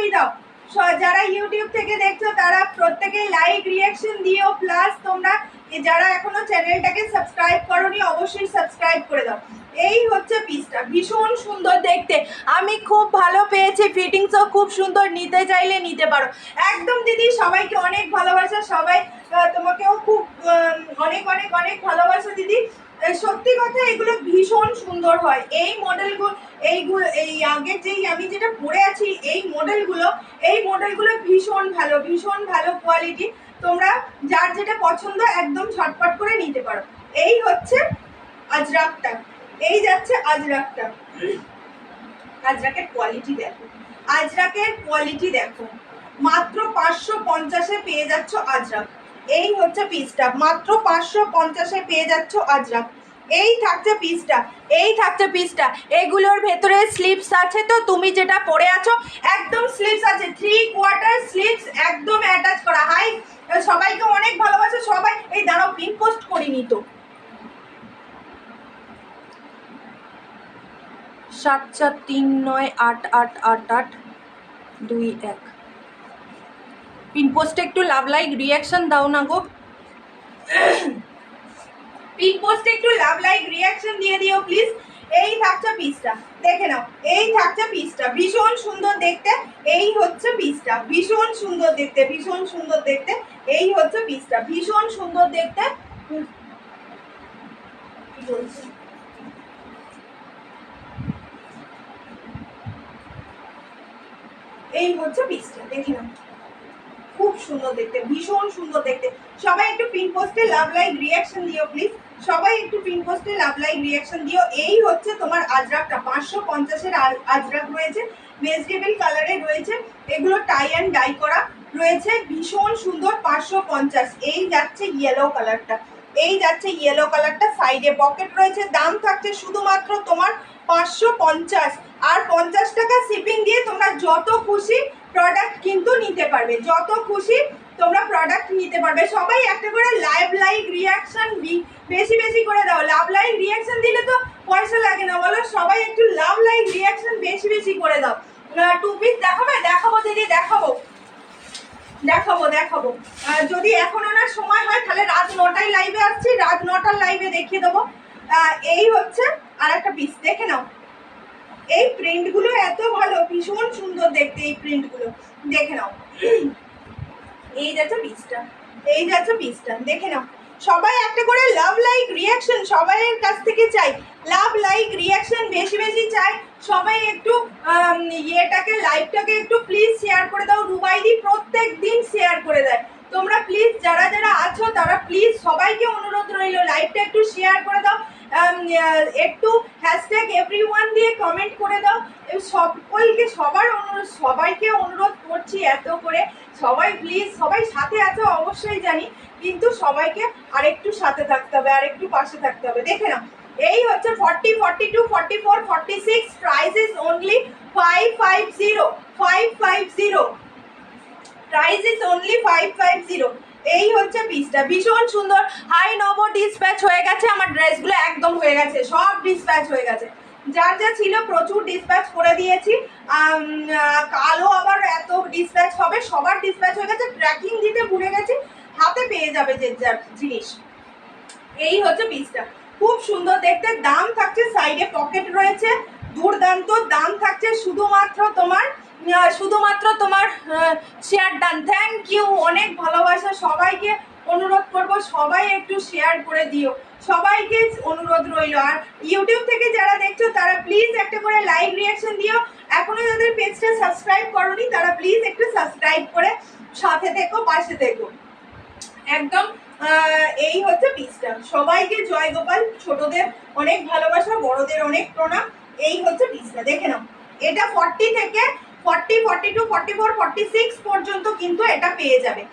অবশ্যই দাও। যারা ইউটিউব থেকে দেখছ, তারা প্রত্যেকে লাইক রিয়াকশন দিও। প্লাস তোমরা যারা এখনও চ্যানেলটাকে সাবস্ক্রাইব করোনি, অবশ্যই সাবস্ক্রাইব করে দাও। এই হচ্ছে পিসটা ভীষণ সুন্দর দেখতে। আমি খুব ভালো পেয়েছি। ফিটিংসও খুব সুন্দর। নিতে চাইলে নিতে পারো। একদম দিদি, সবাইকে অনেক ভালোবাসা। সবাই তোমাকেও খুব অনেক অনেক অনেক ভালোবাসা দিদি। সত্যি কথা এগুলো ভীষণ সুন্দর হয়। এই মডেলগুলো এইগুলো এই আগে যেই আমি যেটা পরে আছি এই মডেলগুলো এই মডেলগুলো ভীষণ ভালো ভীষণ ভালো কোয়ালিটি তোমরা যার যেটা পছন্দ একদম ঝটপট করে নিতে পারো। এই হচ্ছে আজরাকটা। এই যাচ্ছে আজরাকটা। আজরাকের কোয়ালিটি দেখো। আজরাকের কোয়ালিটি দেখো। মাত্র পাঁচশো পঞ্চাশে পেয়ে যাচ্ছ আজরাক। এই হচ্ছে পিসটা মাত্র পাঁচশো পঞ্চাশে পেয়ে যাচ্ছ আজরাক এই থাকছে পিসটা এই থাকছে পিসটা এগুলোর ভেতরে স্লিপস আছে তো, তুমি যেটা পরে আছো, একদম স্লিপস আছে। থ্রি কোয়ার্টার স্লিপস একদম অ্যাটাচ করা। হাই সবাইকে অনেক ভালোবাসে। সবাই, এই দাঁড়াও পিন পোস্ট করিনি তো। সাত চার তিন নয় আট আট আট আট দুই এক। পিন পোস্টে একটু লাভ লাইক রিয়াকশন দাও না গো পিন পোস্টে একটু লাভ লাইক রিয়াকশন দিয়ে দিও প্লিজ এই থাকছে পিসটা। দেখে নাও, এই থাকছে পিসটা। ভীষণ সুন্দর দেখতে, এই হচ্ছে পিসটা। ভীষণ সুন্দর দেখতে, ভীষণ সুন্দর দেখতে, এই হচ্ছে পিসটা। ভীষণ সুন্দর দেখতে। এই হচ্ছে পিসটা, দেখে নাও। খুব সুন্দর দেখতে, ভীষণ সুন্দর দেখতে। সবাই একটু পিন পোস্টে লাভ লাইক রিয়াকশন দিও প্লিজ সবাই একটু পিন পোস্টে লাভ লাইক রিয়াকশন দিও। এই হচ্ছে তোমার আজরাকটা পাঁচশো পঞ্চাশের আজরাক রয়েছে। ভেজিটেবল কালারে রয়েছে। এগুলো টাই অ্যান্ড ডাই করা। রয়েছে ভীষণ সুন্দর, পাঁচশো পঞ্চাশ। এই যাচ্ছে ইয়েলো কালারটা এই যাচ্ছে ইয়েলো কালারটা সাইডে পকেট রয়েছে। দাম থাকছে শুধুমাত্র তোমার পাঁচশো পঞ্চাশ। আর পঞ্চাশ টাকা শিপিং দিয়ে তোমরা যত খুশি প্রোডাক্ট কিন্তু নিতে পারবে। যত খুশি তোমরা প্রোডাক্ট নিতে পারবে। সবাই একটা করে লাইভ লাইক রিয়াকশন বেশি বেশি করে দাও। লাভ লাইক রিয়াকশন দিলে তো পয়সা লাগে না। বলো, সবাই একটু লাভ লাইক রিয়াকশন বেশি বেশি করে দাও। টু পিস দেখাবে? দেখাবো, দিদি, দেখাবো। দেখাবো দেখাবো। যদি এখন ওনার সময় হয়, তাহলে রাত নটায় লাইভে আসছি। রাত নটার লাইভে দেখিয়ে দেবো। এই হচ্ছে আর একটা পিস দেখে নাও। এই প্রিন্টগুলো এত ভালো, ভীষণ সুন্দর দেখতে এই প্রিন্টগুলো দেখে নাও। এই যাচ্ছে পিসটা এই যাচ্ছে পিসটা দেখে নাও। সবাই একটা করে লাভ লাইক রিয়াকশন সবাইয়ের কাছ থেকে চাই। লাভ লাইক রিয়াকশন বেশি বেশি চাই। সবাই একটু ইয়েটাকে লাইভটাকে একটু প্লিজ শেয়ার করে দাও। রুবাইদি প্রত্যেক দিন শেয়ার করে দেয়। তোমরা প্লিজ যারা যারা আছো, তারা প্লিজ সবাইকে অনুরোধ রইল। লাইভটা একটু শেয়ার করে দাও। একটু হ্যাশট্যাগ এভরি ওয়ান দিয়ে কমেন্ট করে দাও। এ সকলকে সবার অনুরোধ, সবাইকে অনুরোধ করছি এত করে। সবাই প্লিজ সবাই সাথে আছে অবশ্যই জানি, কিন্তু সবাইকে আরেকটু সাথে থাকতে হবে, আরেকটু পাশে থাকতে হবে। দেখে নাও, এই হচ্ছে forty forty two forty four forty six price is only five five zero five five zero price is only five five zero এই হচ্ছে পিসটা। ভীষণ সুন্দর। হাই নব ডিসপ্যাচ হয়ে গেছে। আমার ড্রেসগুলো একদম হয়ে গেছে। সব ডিসপ্যাচ হয়ে গেছে। যার যা ছিল প্রচুর ডিসপ্যাচ করে দিয়েছি। কালো আবার এত ডিসপ্যাচ হবে। সবার ডিসপ্যাচ হয়ে গেছে। ট্র্যাকিং দিতে ভুলে গেছি। হাতে পেয়ে যাবে যে যার জিনিস। এই হচ্ছে পিসটা। খুব সুন্দর। দেখতে দাম থাকছে। সাইডে পকেট রয়েছে। দুর্দান্ত। দাম থাকছে শুধুমাত্র তোমার শুধুমাত্র তোমার শেয়ার ডান থ্যাংক ইউ অনেক ভালোবাসা। সবাইকে অনুরোধ করব, সবাই একটু শেয়ার করে দিও। সবাইকে অনুরোধ রইল। আর ইউটিউব থেকে যারা দেখছ, তারা প্লিজ একটা করে লাইভ রিয়াকশন দিও। এখনও যাদের পেজটা সাবস্ক্রাইব করনি, তারা প্লিজ একটু সাবস্ক্রাইব করে সাথে থেকো, পাশে থেকো। একদম এই হচ্ছে পিসটা সবাইকে জয় গোপাল, ছোটদের অনেক ভালোবাসা, বড়দের অনেক প্রণাম। এই হচ্ছে পিসটা দেখে নাও। এটা ফর্টি থেকে forty forty two forty four forty six পর্যন্ত কিন্তু এটা পেয়ে যাবে।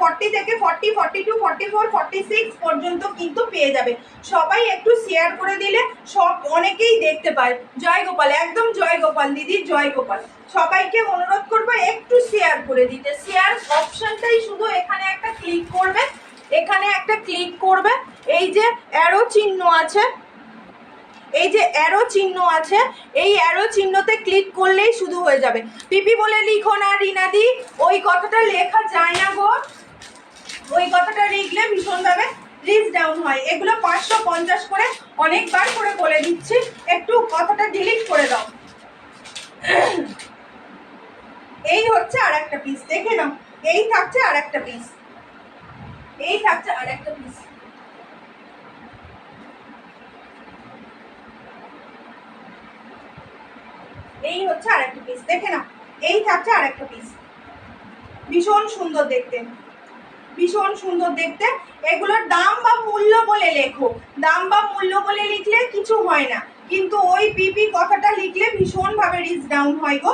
ফর্টি থেকে forty forty two forty four forty six পর্যন্ত কিন্তু পেয়ে যাবে। সবাই একটু শেয়ার করে দিলে সব অনেকেই দেখতে পায়। জয় গোপাল, একদম জয় গোপাল দিদি, জয় গোপাল। সবাইকে অনুরোধ করব একটু শেয়ার করে দিতে। শেয়ার অপশনটাই শুধু এখানে একটা ক্লিক করবে, এখানে একটা ক্লিক করবে। এই যে অ্যারো চিহ্ন আছে এই যে অ্যারো চিহ্ন আছে, এই অ্যারো চিহ্নতে ক্লিক করলেই শুধু হয়ে যাবে। পিপি বলে লিখো না, রিনাদি, ওই কথাটা লেখা যায় না গো। ওই কথাটা লিখলে ভীষণভাবে রিচ ডাউন হয়। এগুলো পাঁচশো পঞ্চাশ করে অনেকবার করে বলে দিচ্ছি। একটু কথাটা ডিলিট করে দাও। এই হচ্ছে আর একটা পিস দেখে নাও। এই থাকছে আর একটা পিস এই থাকছে আর একটা পিস এই হচ্ছে আর একটা পিস দেখে নাও। এই থাকছে আর একটা পিস ভীষণ সুন্দর দেখতে। ভীষণ সুন্দর দেখতে। এগুলোর দাম বা মূল্য বলে লেখো। দাম বা মূল্য বলে লিখলে কিছু হয় না। কিন্তু ওই পিপি কথাটা লিখলে ভীষণভাবে রিচ ডাউন হয় গো।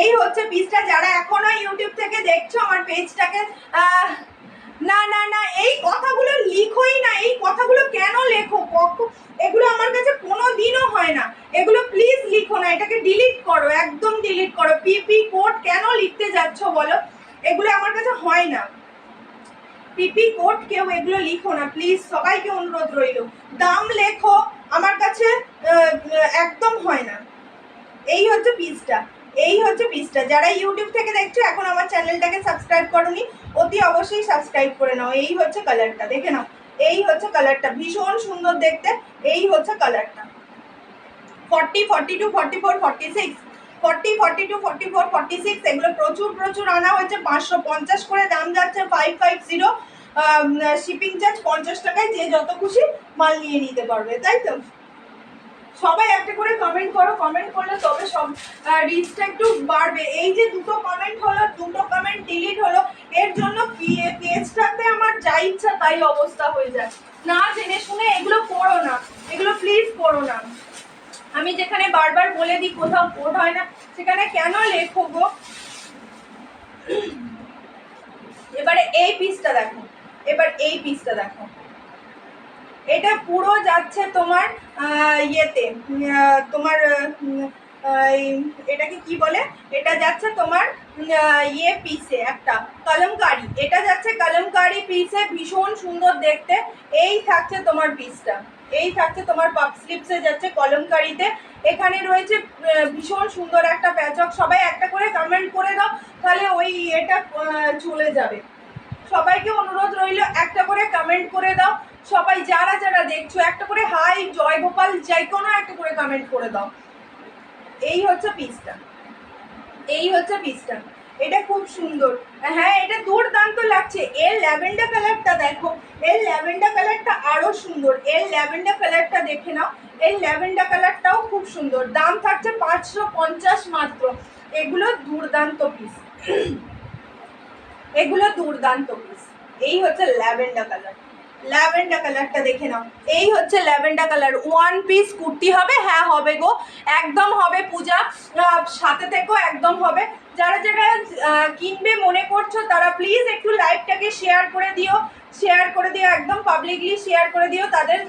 এই হচ্ছে পিসটা যারা এখনও ইউটিউব থেকে দেখছ, আমার পেজটাকে না না না, এই কথাগুলো লিখোই না, এই কথাগুলো কেন লেখো? এগুলো আমার কাছে কোনো দিনও হয় না। এগুলো প্লিজ লিখো না, এটাকে ডিলিট করো, একদম ডিলিট করো। পিপি কোড কেন লিখতে যাচ্ছ বলো? এগুলো আমার কাছে হয় না। পিপি কোড কেউ এগুলো লিখো না প্লিজ সবাইকে অনুরোধ রইল। দাম লেখো, আমার কাছে একদম হয় না। এই হচ্ছে পিসটা এই হচ্ছে পিসটা যারা ইউটিউব থেকে দেখছ, এখন আমার চ্যানেলটাকে সাবস্ক্রাইব করনি, অতি অবশ্যই সাবস্ক্রাইব করে নাও। এই হচ্ছে কালারটা দেখে নাও। এই হচ্ছে কালারটা ভীষণ সুন্দর দেখতে। এই হচ্ছে কালারটা forty forty two forty four forty six forty forty two forty four forty six এগুলো প্রচুর প্রচুর আনা হয়েছে। পাঁচশো পঞ্চাশ করে দাম যাচ্ছে five five zero shipping charge পঞ্চাশ টাকায়, যে যত খুশি মাল নিয়ে নিতে পারবে, তাই তো? সবাই একটা করে কমেন্ট করো কমেন্ট করলে তবে সব রিচটা একটু বাড়বে। এই যে দুটো কমেন্ট হলো, দুটো কমেন্ট ডিলিট হলো, এর জন্য পেজটাতে আমার যা ইচ্ছা তাই অবস্থা হয়ে যায়। না জেনে শুনে এগুলো করো না, এগুলো প্লিজ করো না। আমি যেখানে বারবার বলে দিই, কোথাও কোড হয় না, সেখানে কেন লেখো গো? এবারে এই পিসটা দেখো, এবার এই পিসটা দেখো। এটা পুরো যাচ্ছে তোমার ইয়েতে তোমার এটাকে কি বলে? এটা যাচ্ছে তোমার ইয়ে পিসে একটা কলমকারি। এটা যাচ্ছে কলমকারি পিসে ভীষণ সুন্দর দেখতে। এই থাকছে তোমার পিসটা এই থাকছে তোমার পাপ স্লিপসে যাচ্ছে কলমকারিতে। এখানে রয়েছে ভীষণ সুন্দর একটা প্যাচক সবাই একটা করে কমেন্ট করে দাও তাহলে ওই আহ, চলে যাবে। সবাইকে অনুরোধ রইল, একটা করে কমেন্ট করে দাও। সবাই যারা যারা দেখছ, একটা করে হাই জয় গোপাল যাই কোনো একটা করে কমেন্ট করে দাও। এই হচ্ছে পিসটা এই হচ্ছে পিসটা এটা খুব সুন্দর। হ্যাঁ এটা দুর্দান্ত লাগছে। এর ল্যাভেন্ডার কালারটা দেখো। এর ল্যাভেন্ডার কালারটা আরও সুন্দর। এর ল্যাভেন্ডার কালারটা দেখে নাও। এই ল্যাভেন্ডার কালারটাও খুব সুন্দর। দাম থাকছে পাঁচশো পঞ্চাশ মাত্র। এগুলো দুর্দান্ত পিস এগুলো দুর্দান্ত পিস এই হচ্ছে ল্যাভেন্ডার কালার ল্যাভেন্ডার কালারটা দেখে নাও। এই হচ্ছে lavender colour one piece kurti হবে হ্যাঁ হবে গো। একদম হবে পূজা। সাথে থেকেও একদম হবে। যারা যারা কিনবে, মনে করছ, তারা প্লিজ একটু লাইভটাকে শেয়ার করে দিও। শেয়ার করে দিও, একদম পাবলিকলি শেয়ার করে দিও। তাদের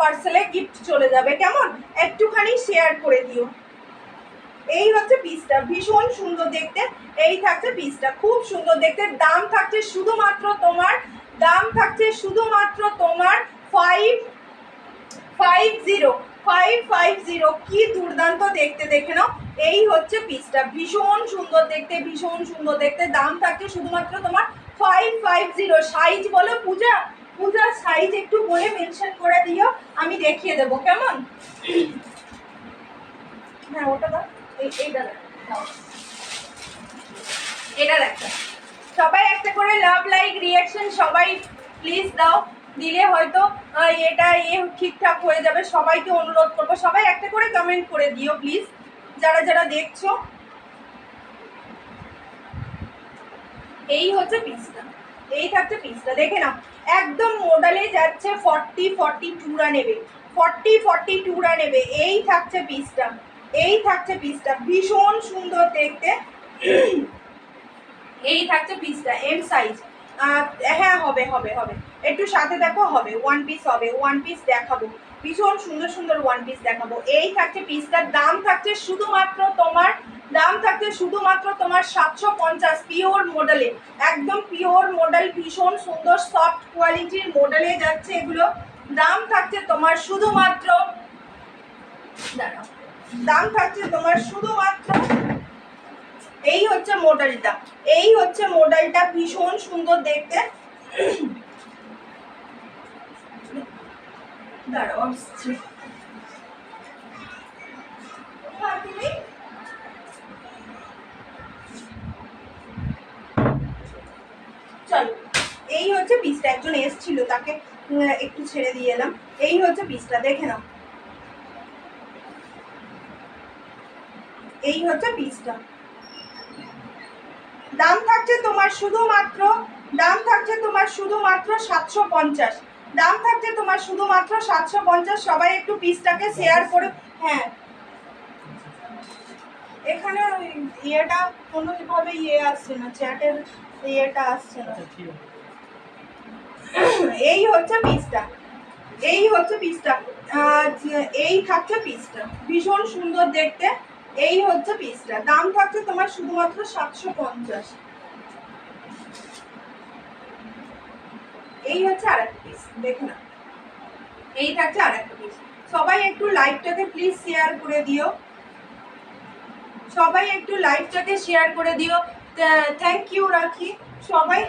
পার্সেলে গিফট চলে যাবে। কেমন? একটুখানি শেয়ার করে দিও। এই হচ্ছে পিসটা ভীষণ সুন্দর দেখতে। এই থাকছে পিসটা খুব সুন্দর দেখতে। দাম থাকছে শুধুমাত্র তোমার, দাম থাকছে শুধুমাত্র তোমার five five zero five five zero কি দুর্দান্ত দেখতে, দেখে নাও। এই হচ্ছে পিসটা ভীষণ সুন্দর দেখতে, ভীষণ সুন্দর দেখতে। দাম থাকছে শুধুমাত্র তোমার ফাইভ ফাইভ জিরো সাইজ বলো পূজা? পূজা সাইজ একটু বলে মেনশন করে দিও। আমি দেখিয়ে দেবো। কেমন? হ্যাঁ ওটা দাও। এটা দেখো। সবাই একটা করে লাভ লাইক রিয়াকশন সবাই প্লিজ দাও। দিলে হয়তো এটা এ ঠিকঠাক হয়ে যাবে, সবাইকে অনুরোধ করব। সবাই একটা করে কমেন্ট করে দিও প্লিজ যারা যারা দেখছ। এই হচ্ছে পিসটা এই থাকছে পিসটা দেখে নাও, একদম মডেলে যাচ্ছে ফর্টি ফর্টি টুরা নেবে ফর্টি ফর্টি টুরা নেবে এই থাকছে পিসটা এই থাকছে পিসটা, ভীষণ সুন্দর দেখতে। এই থাকছে পিসটা এম সাইজ হ্যাঁ হবে হবে হবে। একটু সাথে দেখো, হবে ওয়ান পিস হবে ওয়ান পিস দেখাবো। ভীষণ সুন্দর সুন্দর ওয়ান পিস দেখাবো। এই থাকছে পিসটার দাম থাকছে শুধুমাত্র তোমার, দাম থাকছে শুধুমাত্র তোমার সাতশো পঞ্চাশ পিওর মডেলে একদম পিওর মডেল ভীষণ সুন্দর সফট কোয়ালিটির মডেলে যাচ্ছে এগুলো। দাম থাকছে তোমার শুধুমাত্র, দাঁড়াও। দাম থাকছে তোমার শুধুমাত্র এই হচ্ছে মডেলটা এই হচ্ছে মডেলটা ভীষণ সুন্দর দেখতে। তুমি? চলো, এই হচ্ছে পিসটা, একজন এসছিল, তাকে একটু ছেড়ে দিয়ে এলাম। এই হচ্ছে পিসটা, দেখে নাও। এই হচ্ছে পিসটা দাম থাকছে তোমার শুধুমাত্র দাম থাকছে তোমার শুধুমাত্র সাতশো পঞ্চাশ। দাম থাকছে তোমার শুধুমাত্র সাতশো পঞ্চাশ সবাই একটু পিসটাকে শেয়ার করে হ্যাঁ। এখানে ইয়েটা কোনোভাবে ইয়ে আসছে না চ্যাটের ইয়েটা আসছে না। এই হচ্ছে পিসটা এই হচ্ছে পিসটা এই থাকছে পিসটা ভীষণ সুন্দর দেখতে। এই হচ্ছে পিসটা দাম থাকছে তোমার শুধুমাত্র সাতশো পঞ্চাশ। এই হচ্ছে আর একটা পিস দেখে না। এই থাকছে আর একটা পিস সবাই একটু লাইভটাকে প্লিজ শেয়ার করে দিও। সবাই একটু লাইভটাকে শেয়ার করে দিও। থ্যাংক ইউ রাখি। সবাই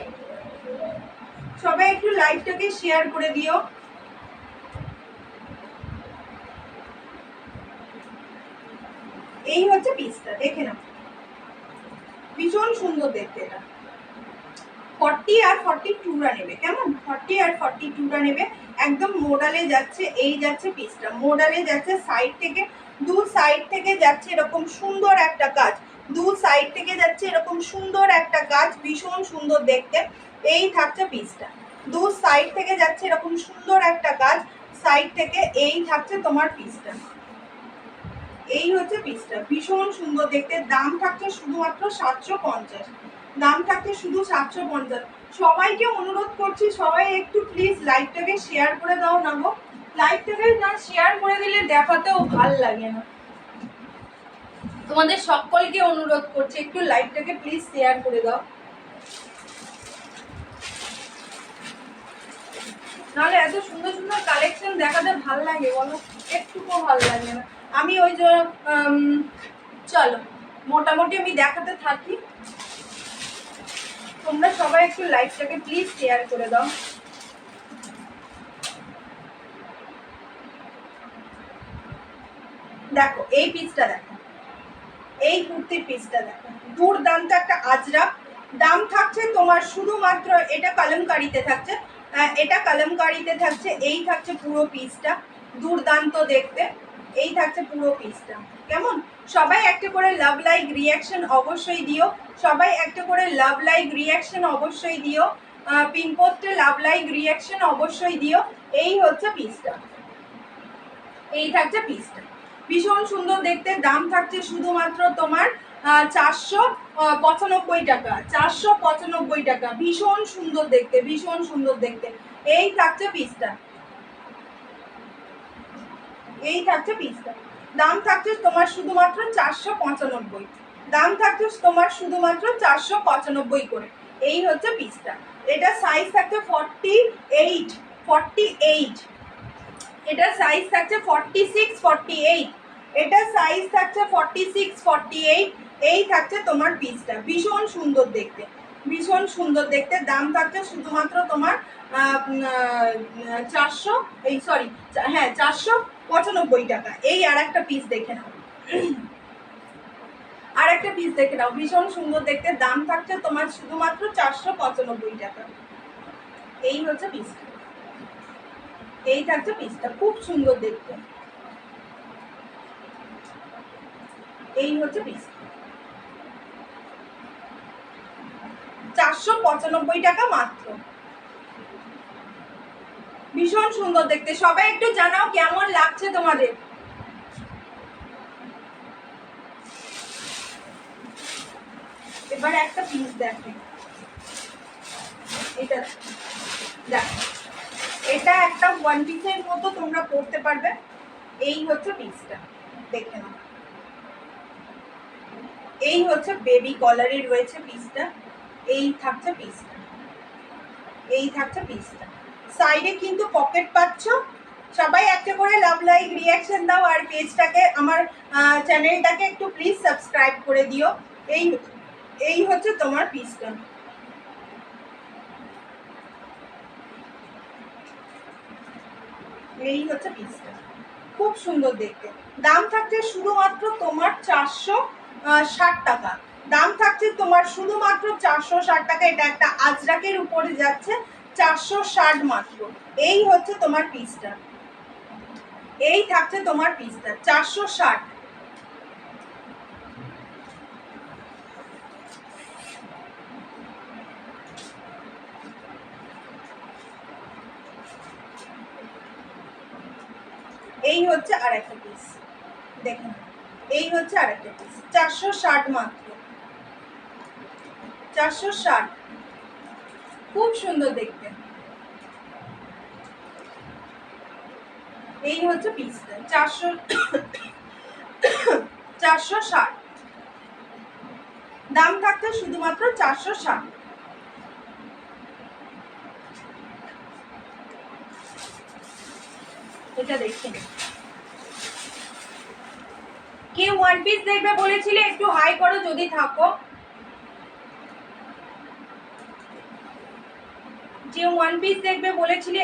সবাই একটু লাইভটাকে শেয়ার করে দিও। এই হচ্ছে পিসটা দেখে নাও। ভীষণ সুন্দর দেখতে এটা। ফর্টি আর ফর্টি টুরা নেবে, কেমন? ফর্টি আর ফর্টি টুরা নেবে, একদম মোডালে যাচ্ছে, এই যাচ্ছে পিসটা মোডালে যাচ্ছে সাইড থেকে, দু সাইড থেকে যাচ্ছে এরকম সুন্দর একটা কাজ দু সাইড থেকে যাচ্ছে এরকম সুন্দর একটা কাজ ভীষণ সুন্দর দেখতে। এই থাকছে পিসটা দু সাইড থেকে যাচ্ছে এরকম সুন্দর একটা কাজ সাইড থেকে এই থাকছে তোমার পিসটা এই হচ্ছে পিসটা। ভীষণ সুন্দর দেখতে। দাম থাকছে শুধুমাত্র সাতশো পঞ্চাশ। দাম থাকছে শুধু সাতশো পঞ্চাশ। সবাইকে অনুরোধ করছি, সবাই একটু প্লিজ লাইভটাকে শেয়ার করে দাও না গো। লাইভটাকে না শেয়ার করে দিলে দেখাতেও ভালো লাগে না। তোমাদের সকলকে অনুরোধ করছি, একটু লাইভটাকে প্লিজ শেয়ার করে দাও। নাহলে এত সুন্দর সুন্দর কালেকশন দেখাতে ভালো লাগে বলো। একটুকু ভালো লাগে না। আমি ওই যে চলো, মোটামুটি আমি দেখাতে থাকি। তোমরা সবাই একটু লাইভটাকে প্লিজ শেয়ার করে দাও। দেখো, এই পিসটা দেখো। এই কুর্তির পিসটা দেখো। দুর্দান্ত একটা আজরা দাম থাকছে তোমার শুধুমাত্র, এটা কলমকারিতে থাকছে এটা কলমকারিতে থাকছে, এই থাকছে পুরো পিসটা দুর্দান্ত দেখতে। এই থাকছে পুরো পিসটা কেমন? সবাই একটা করে লাভ লাইক রিয়াকশন অবশ্যই দিও। সবাই একটা করে লাভ লাইক রিয়াকশন অবশ্যই দিও। পিনপোস্টে লাভ লাইক রিয়াকশন অবশ্যই দিও। এই হচ্ছে পিসটা এই থাকছে পিসটা ভীষণ সুন্দর দেখতে। দাম থাকছে শুধুমাত্র তোমার চারশো পঁচানব্বই টাকা। চারশো পঁচানব্বই টাকা। ভীষণ সুন্দর দেখতে, ভীষণ সুন্দর দেখতে। এই থাকছে পিসটা এই থাকছে পিসটা দাম থাকছে তোমার শুধুমাত্র চারশো পঁচানব্বই। দাম থাকছে তোমার শুধুমাত্র চারশো পঁচানব্বই করে। এই হচ্ছে পিসটা এটা সাইজ থাকছে ফর্টি এইট ফর্টি এইট এটা সাইজ থাকছে ফর্টি সিক্স ফর্টি এইট এটা সাইজ থাকছে ফর্টি সিক্স ফর্টি এইট এই থাকছে তোমার পিসটা ভীষণ সুন্দর দেখতে। ভীষণ সুন্দর দেখতে। দাম থাকছে শুধুমাত্র তোমার চারশো, এই সরি হ্যাঁ চারশো পঁচানব্বই টাকা। এই আর একটা পিস দেখে নাও। আর একটা পিস দেখে নাও। ভীষণ সুন্দর দেখতে। দাম থাকছে তোমার শুধুমাত্র চারশো পঁচানব্বই টাকা। এই হচ্ছে পিসটা এই থাকছে পিসটা খুব সুন্দর দেখতে। এই হচ্ছে পিস চারশো পঁচানব্বই টাকা মাত্র। ভীষণ সুন্দর দেখতে। সবাই একটু জানাও কেমন লাগছে তোমাদের? এবার একটা পিস দেখে। এটা এটা একটা ওয়ান পিসের মতো তোমরা পড়তে পারবে। এই হচ্ছে পিসটা দেখে নাও। এই হচ্ছে বেবি কলারে রয়েছে পিসটা এই থাকছে পিসটা এই থাকছে পিসটা সাইডে কিন্তু পকেট পাচ্ছ। সবাই একটা করে লাভ লাইক রিয়াকশন দাও আর পেজটাকে আমার চ্যানেলটাকে একটু প্লিজ সাবস্ক্রাইব করে দিও। এই এই হচ্ছে তোমার পিসটা এই হচ্ছে পিসটা খুব সুন্দর দেখতে। দাম থাকছে শুধুমাত্র তোমার চারশো ষাট টাকা। দাম থাকছে তোমার শুধুমাত্র চারশো ষাট টাকা। এটা একটা আজরাকের উপরে যাচ্ছে। চারশো ষাট মাত্র। এই হচ্ছে তোমার পিসটা এই থাকছে তোমার পিসটা চারশো ষাট। এই হচ্ছে আর একটা পিস দেখুন, এই হচ্ছে আর একটা পিস চারশো ষাট মাত্র। চারশো ষাট। খুব সুন্দর দেখতে। এই হচ্ছে পিসটা চারশো চারশো ষাট। দাম থাকতে শুধুমাত্র চারশো ষাট। এটা দেখে। কে ওয়ান পিস দেখবে বলেছিলে, একটু হাই করো যদি থাকো। যে ওয়ান পিস দেখবে বলেছিলে